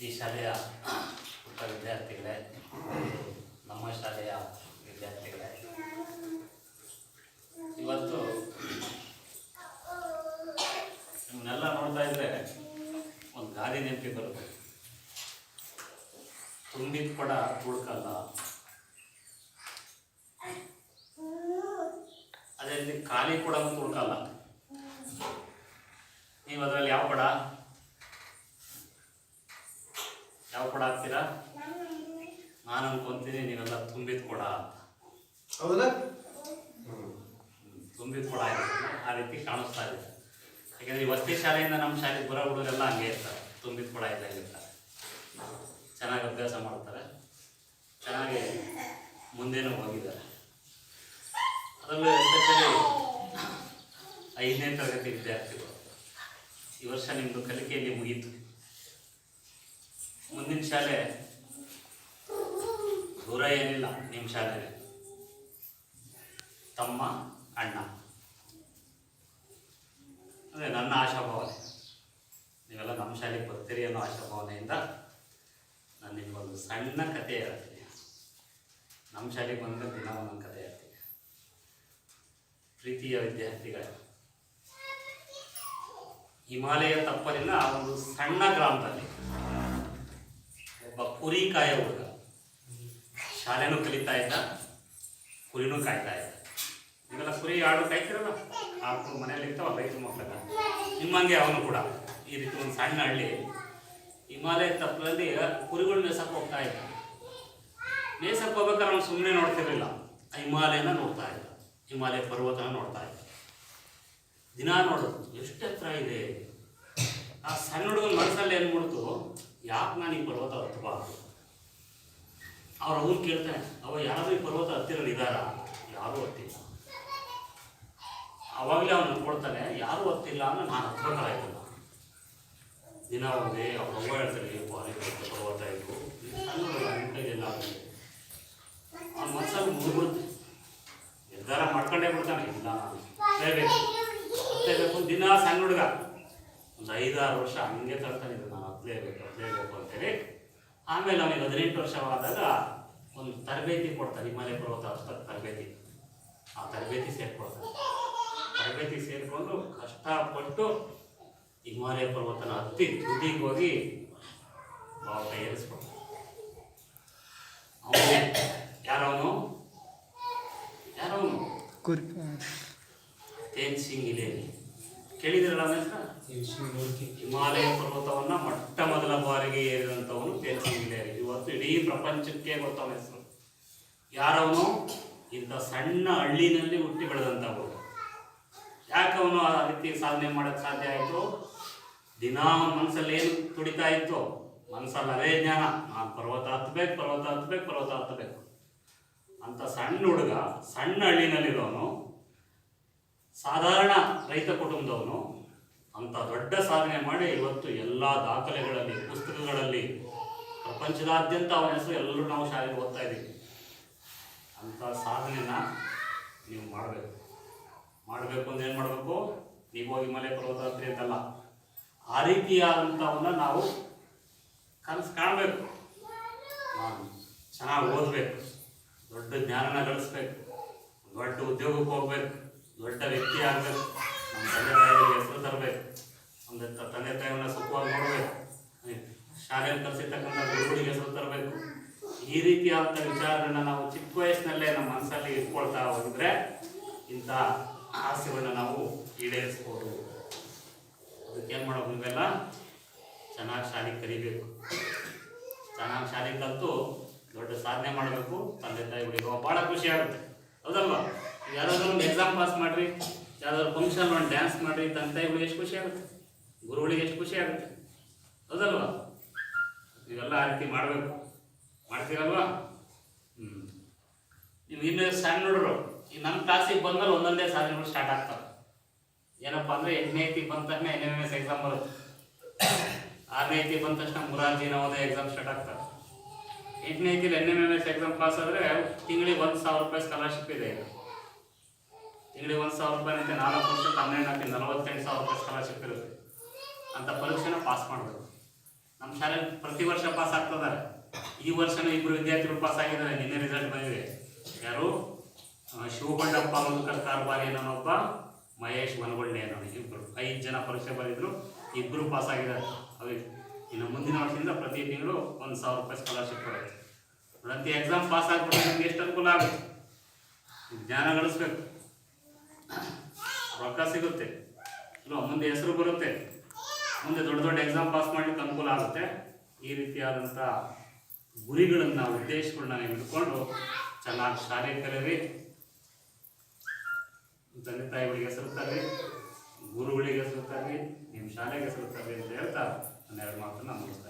ಈ ಶಾಲೆಯ ಪುಟ್ಟ ವಿದ್ಯಾರ್ಥಿಗಳೇ, ನಮ್ಮ ಶಾಲೆಯ ವಿದ್ಯಾರ್ಥಿಗಳೇ, ಇವತ್ತು ನಿಮ್ಮನ್ನೆಲ್ಲ ನೋಡ್ತಾ ಇದ್ರೆ ಒಂದು ಗಾದೆ ನೆನಪಿ ಬರುತ್ತೆ. ತುಂಬಿದ ಕೊಡ ತುಳ್ಕಲ್ಲ ಅದೇ ರೀತಿ ಖಾಲಿ ಕೊಡ ತುಳ್ಕಲ್ಲ ನೀವು ಅದರಲ್ಲಿ ಯಾವ ಕೊಡ? ಕೊಡ ನಾನು ಅನ್ಕೊಂತೀನಿ ನೀವೆಲ್ಲ ತುಂಬಿದ ಕೊಡ ಅಂತ. ಹೌದಲ್ಲ? ತುಂಬಿದ ಕೊಡ ಆ ರೀತಿ ಕಾಣಿಸ್ತಾ ಇದೆ. ಯಾಕೆಂದ್ರೆ ಈ ವಸತಿ ಶಾಲೆಯಿಂದ ನಮ್ಮ ಶಾಲೆಗೆ ಬರೋ ಹುಡುಗರೆಲ್ಲ ಹಂಗೆ ಇರ್ತಾರೆ. ತುಂಬಿದ ಕೊಡ ಇದ್ದಾಗಿರ್ತಾರೆ ಇರ್ತಾರೆ. ಚೆನ್ನಾಗಿ ಅಭ್ಯಾಸ ಮಾಡ್ತಾರೆ. ಚೆನ್ನಾಗಿ ಮುಂದೆನೂ ಹೋಗಿದ್ದಾರೆ. ಅದರಲ್ಲೂ ಎಸ್ಪೆಷಲಿ ಐದನೇ ತರಗತಿ ವಿದ್ಯಾರ್ಥಿಗಳು. ಈ ವರ್ಷ ನಿಮ್ಮದು ಕಲಿಕೆಯಲ್ಲಿ ಮುಗೀತು. ಮುಂದಿನ ಶಾಲೆ ದೂರ ಏನಿಲ್ಲ ನಿಮ್ಮ ಶಾಲೆಗೆ ತಮ್ಮ ಅಣ್ಣ. ಅದೇ ನನ್ನ ಆಶಾಭಾವನೆ. ನೀವೆಲ್ಲ ನಮ್ಮ ಶಾಲೆಗೆ ಬರ್ತೀರಿ ಅನ್ನೋ ಆಶಾಭಾವನೆಯಿಂದ ನಾನು ನಿಮಗೊಂದು ಸಣ್ಣ ಕತೆ ಹೇಳ್ತೀನಿ. ನಮ್ಮ ಶಾಲೆಗೆ ಬಂದರೆ ದಿನ ಒಂದೊಂದು ಕತೆ ಹೇಳ್ತೀನಿ. ಪ್ರೀತಿಯ ವಿದ್ಯಾರ್ಥಿಗಳೇ, ಹಿಮಾಲಯ ತಪ್ಪಲಿನ ಆ ಒಂದು ಸಣ್ಣ ಗ್ರಾಮದಲ್ಲಿ ಕುರಿ ಕಾಯೋ ಹುಡುಗ ಶಾಲೆನೂ ಕಲಿತಾ ಇದ್ದ, ಕುರಿನೂ ಕಾಯ್ತಾ ಇದ್ದ. ಇವೆಲ್ಲ ಕುರಿ ಆಡು ಕಾಯ್ತಿರಲ್ಲ? ಆಕಳು ಮನೆಯಲ್ಲಿ ಇರ್ತಾವ ರೈತ ಮಕ್ಕಳ. ನಿಮ್ಮಂಗೆ ಅವನು ಕೂಡ. ಈ ರೀತಿ ಒಂದು ಸಣ್ಣ ಹಳ್ಳಿ. ಹಿಮಾಲಯ ತಪ್ಪಲಲ್ಲಿ ಕುರಿಗಳು ಮೇಸಕ್ಕೆ ಹೋಗ್ತಾ ಇದ್ದ. ಮೇಸಕ್ಕೆ ಹೋಗ್ಬೇಕಾದ್ರೆ ಅವನು ಸುಮ್ಮನೆ ನೋಡ್ತಿರ್ಲಿಲ್ಲ. ಹಿಮಾಲಯನ ನೋಡ್ತಾ ಇದ್ದ. ಹಿಮಾಲಯ ಪರ್ವತನ ನೋಡ್ತಾ ಇದ್ದ. ದಿನ ನೋಡೋದು ಎಷ್ಟು ಎತ್ತರ ಇದೆ? ಆ ಸಣ್ಣ ಹುಡುಗನ ಮನಸ್ಸಲ್ಲಿ ಏನು ಮಾಡ್ತು? ಯಾಕೆ ನಾನು ಈ ಪರ್ವತ ಹತ್ತಬಾರ್ದು? ಅವ್ರ ಅವ್ರು ಕೇಳ್ತಾನೆ ಅವ ಯಾರಾದ್ರೂ ಈ ಪರ್ವತ ಹತ್ತಿರಲ್ಲಿ ಇದ್ದಾರ ಯಾರೂ ಹತ್ತಿಲ್ಲ. ಅವಾಗಲೇ ಅವ್ನು ಕೊಡ್ತಾನೆ ಯಾರೂ ಹತ್ತಿಲ್ಲ ಅಂದ್ರೆ ನಾನು ಹತ್ಬೇಕಾಗಿಲ್ಲ ದಿನ ಒಂದೇ ಅವ್ರ ಅವ್ವ ಹೇಳ್ತಾರೆ ಬಾರಿ ಪರ್ವತ ಇದು. ಸಣ್ಣ ಅವ್ನ ಮನಸ್ಸಲ್ಲಿ ಮುಗಿಬಿಡುತ್ತೆ ನಿರ್ಧಾರ ಮಾಡ್ಕೊಂಡೇ ಬಿಡ್ತಾನೆ, ಇಲ್ಲ ಹತ್ತೇಬೇಕು. ಹತ್ತಲೇಬೇಕು ದಿನ ಸಣ್ಣ ಹುಡುಗ. ಒಂದು ಐದಾರು ವರ್ಷ ಹಂಗೆ ತರ್ತಾನೆ ಆಮೇಲೆ ಅವನಿಗೆ ಹದಿನೆಂಟು ವರ್ಷವಾದಾಗ ಒಂದು ತರಬೇತಿ ಕೊಡ್ತಾರೆ ಹಿಮಾಲಯ ಪರ್ವತ ಹತ್ತಕ್ಕೆ ತರಬೇತಿ. ಆ ತರಬೇತಿ ಸೇರ್ಕೊಳ್ತಾನೆ ತರಬೇತಿ ಸೇರಿಕೊಂಡು ಕಷ್ಟಪಟ್ಟು ಹಿಮಾಲಯ ಪರ್ವತನ ಹತ್ತಿ ತುದಿಗೆ ಹೋಗಿ ಬಾವುಟ ಏರಿಸ್ಕೊಡ್ತಾರೆ ಅವನೇ ಯಾರವನು? ಯಾರವನು? ತೇಜ್ ಸಿಂಗ್ ಇಲೇರಿ ಕೇಳಿದಿರಲ್ಲ ಹಿಮಾಲಯ ಪರ್ವತವನ್ನ ಮೊಟ್ಟ ಮೊದಲ ಬಾರಿಗೆ ಏರಿದಂಥವನು ತೇಜಸ್ವಿ ಸಿಂಗ್ ಇವತ್ತು ಇಡೀ ಪ್ರಪಂಚಕ್ಕೆ ಗೊತ್ತವನ ಹೆಸರು. ಯಾರವನು? ಇಂಥ ಸಣ್ಣ ಹಳ್ಳಿನಲ್ಲಿ ಹುಟ್ಟಿ ಬೆಳೆದಂಥವನು. ಯಾಕೆ ಅವನು ಆ ರೀತಿ ಸಾಧನೆ ಮಾಡಕ್ಕೆ ಸಾಧ್ಯ ಆಯಿತು? ದಿನಾ ಮನಸ್ಸಲ್ಲಿ ಏನು ತುಡಿತಾ ಇತ್ತು? ಮನಸ್ಸಲ್ಲಿ ಅದೇ ಜ್ಞಾನ. ನಾನು ಪರ್ವತ ಹತ್ಬೇಕು ಪರ್ವತ ಹತ್ಬೇಕು ಪರ್ವತ ಹತ್ಬೇಕು. ಅಂತ ಸಣ್ಣ ಹುಡುಗ ಸಣ್ಣ ಹಳ್ಳಿನಲ್ಲಿರೋನು ಸಾಧಾರಣ ರೈತ ಕುಟುಂಬದವನು ಅಂತ ದೊಡ್ಡ ಸಾಧನೆ ಮಾಡಿ ಇವತ್ತು ಎಲ್ಲ ದಾಖಲೆಗಳಲ್ಲಿ, ಪುಸ್ತಕಗಳಲ್ಲಿ, ಪ್ರಪಂಚದಾದ್ಯಂತ ಅವನ ಹೆಸರು ಎಲ್ಲರೂ ನಾವು ಶಾಲೆಗೆ ಓದ್ತಾ ಇದ್ದೀವಿ. ಅಂಥ ಸಾಧನೆನ ನೀವು ಮಾಡಬೇಕು. ಮಾಡಬೇಕು ಅಂದ್ರೆ ಏನು ಮಾಡಬೇಕು? ನೀವು ಹೋಗಿ ಮಲೆ ಪರ್ವತ ಹತ್ರಿ ಅಂತಲ್ಲ, ಆ ರೀತಿಯಾದಂಥವನ್ನ ನಾವು ಕನಸು ಕಾಣಬೇಕು. ನಾನು ಚೆನ್ನಾಗಿ ಓದಬೇಕು. ದೊಡ್ಡ ಜ್ಞಾನನ ಗಳಿಸ್ಬೇಕು. ದೊಡ್ಡ ಉದ್ಯೋಗಕ್ಕೆ ಹೋಗ್ಬೇಕು. ದೊಡ್ಡ ವ್ಯಕ್ತಿ ಆಗಬೇಕು ನಮ್ಮ ತಂದೆ ತಾಯಿಗೆ ಹೆಸರು ತರಬೇಕು. ಒಂದು ತಂದೆ ತಾಯಿಯನ್ನ ಸುಖವಾಗಿ ನೋಡಬೇಕು. ಶಾಲೆಯಲ್ಲಿ ಕಲಿಸಿರ್ತಕ್ಕಂಥ ಗುರುಗಳಿಗೆ ಹೆಸರು ತರಬೇಕು. ಈ ರೀತಿಯಾದಂಥ ವಿಚಾರಗಳನ್ನ ನಾವು ಚಿಕ್ಕ ವಯಸ್ಸಿನಲ್ಲೇ ನಮ್ಮ ಮನಸ್ಸಲ್ಲಿ ಇಟ್ಕೊಳ್ತಾ ಹೋಗಿದ್ರೆ ಇಂಥ ಆಸೆಗಳನ್ನ ನಾವು ಈಡೇರಿಸ್ಬೋದು. ಅದಕ್ಕೆ ಏನು ಮಾಡೋದು ನೀವೆಲ್ಲ? ಚೆನ್ನಾಗಿ ಶಾಲೆಗೆ ಕರಿಬೇಕು ಚೆನ್ನಾಗಿ ಶಾಲೆಗೆ ಕಲಿತು ದೊಡ್ಡ ಸಾಧನೆ ಮಾಡಬೇಕು. ತಂದೆ ತಾಯಿಗಳಿಗೆ ಭಾಳ ಖುಷಿ ಆಗುತ್ತೆ. ಹೌದಲ್ವಾ? ಯಾರಾದ್ರೂ ಒಂದು ಎಕ್ಸಾಮ್ ಪಾಸ್ ಮಾಡ್ರಿ ಯಾವ್ದಾದ್ರು ಫಂಕ್ಷನ್ ಒಂದು ಡ್ಯಾನ್ಸ್ ಮಾಡ್ರಿ ತಂದೆ ತಾಯಿಗಳಿಗೆ ಎಷ್ಟು ಖುಷಿ ಆಗುತ್ತೆ? ಗುರುಗಳಿಗೆ ಎಷ್ಟು ಖುಷಿ ಆಗುತ್ತೆ? ಹೌದಲ್ವಾ? ಇವೆಲ್ಲ ಆ ರೀತಿ ಮಾಡಬೇಕು. ಮಾಡ್ತೀರಲ್ವಾ? ಹ್ಞೂ ನೀವು ಇನ್ನೂ ಸಣ್ಣ ಹುಡುಗರು ಈ ನಮ್ಮ ಕ್ಲಾಸಿಗೆ ಬಂದ್ಮೇಲೆ ಒಂದೊಂದೇ ಸಾಧನೆಗಳು ಸ್ಟಾರ್ಟ್ ಆಗ್ತವೆ ಏನಪ್ಪ ಅಂದರೆ ಎಂಟನೇ ಐತಿ ಬಂದ ತಕ್ಷಣ ಎನ್ ಎಂ ಎಸ್ ಎಕ್ಸಾಮ್ ಬರುತ್ತೆ. ಆರನೇ ಐತಿ ಬಂದ ತಕ್ಷಣ ಮುರಾರ್ಜಿ ನವೋದಯ ಎಕ್ಸಾಮ್ ಸ್ಟಾರ್ಟ್ ಆಗ್ತವೆ ಎಂಟನೇ ಐತಿಲಿ N M M S exam pass ಆದರೆ ತಿಂಗಳಿಗೆ ಒಂದು ಸಾವಿರ ರೂಪಾಯಿ ಸ್ಕಾಲರ್ಶಿಪ್ ಇದೆ. ಈಗ ತಿಂಗಳಿಗೆ ಒಂದು ಸಾವಿರ ರೂಪಾಯಿ ಅಂತ ನಾಲ್ಕು ವರ್ಷಕ್ಕೆ ಹನ್ನೆರಡು ಹಾಕಿ ನಲವತ್ತೆಂಟು ಸಾವಿರ ರೂಪಾಯಿ ಸ್ಕಾಲರ್ಶಿಪ್ ಇರುತ್ತೆ. ಅಂತ ಪರೀಕ್ಷೆನ ಪಾಸ್ ಮಾಡಬೇಕು. ನಮ್ಮ ಶಾಲೆ ಪ್ರತಿ ವರ್ಷ ಪಾಸ್ ಆಗ್ತದಾರೆ ಈ ವರ್ಷನೂ ಇಬ್ಬರು ವಿದ್ಯಾರ್ಥಿಗಳು ಪಾಸ್ ಆಗಿದ್ದಾರೆ. ನಿನ್ನೆ ರಿಸಲ್ಟ್ ಬಂದಿದೆ. ಯಾರು? ಶಿವಗೊಂಡಪ್ಪ ಮಧುಕರ್ ಕಾರ್ಬಾರಿ ಅನ್ನೋನೊಬ್ಬ ಮಹೇಶ್ ವನಗೊಳ್ಳೆ ಅನ್ನೋ ಇಬ್ಬರು ಐದು ಜನ ಪರೀಕ್ಷೆ ಬರೆದಿದ್ರು ಇಬ್ಬರು ಪಾಸ್ ಆಗಿದ್ದಾರೆ. ಅವ್ರಿಗೆ ಇನ್ನು ಮುಂದಿನ ವರ್ಷದಿಂದ ಪ್ರತಿ ತಿಂಗಳು ಒಂದು ಸಾವಿರ ರೂಪಾಯಿ ಸ್ಕಾಲರ್ಶಿಪ್ ಕೊಡುತ್ತೆ ಪ್ರತಿ ಎಕ್ಸಾಮ್ ಪಾಸ್ ಆಗ್ಬಿಟ್ಟು ನಿಮ್ಗೆ ಎಷ್ಟು ಅನುಕೂಲ ಆಗುತ್ತೆ? ಜ್ಞಾನ ಗಳಿಸ್ಬೇಕು. ರೊಕ್ಕ ಸಿಗುತ್ತೆ. ಅಲ್ವಾ ಮುಂದೆ ಹೆಸರು ಬರುತ್ತೆ. ಮುಂದೆ ದೊಡ್ಡ ದೊಡ್ಡ ಎಕ್ಸಾಮ್ ಪಾಸ್ ಮಾಡಲಿಕ್ಕೆ ಅನುಕೂಲ ಆಗುತ್ತೆ. ಈ ರೀತಿಯಾದಂಥ ಗುರಿಗಳನ್ನು ಉದ್ದೇಶಗಳನ್ನ ನೀವು ಇಟ್ಕೊಂಡು ಚೆನ್ನಾಗಿ ಶಾಲೆ ಕಲೀರಿ. ತಂದೆ ತಾಯಿಗಳಿಗೆ ಹೆಸರು ತರ್ರಿ. ಗುರುಗಳಿಗೆ ಹೆಸರು ನಿಮ್ಮ ಶಾಲೆಗೆ ಹೆಸರು ತರ್ರಿ ಅಂತ ಹೇಳ್ತಾ ಒಂದೆರಡು ಮಾತನ್ನು ಮುಗಿಸ್ತಾ ಇದ್ದೀನಿ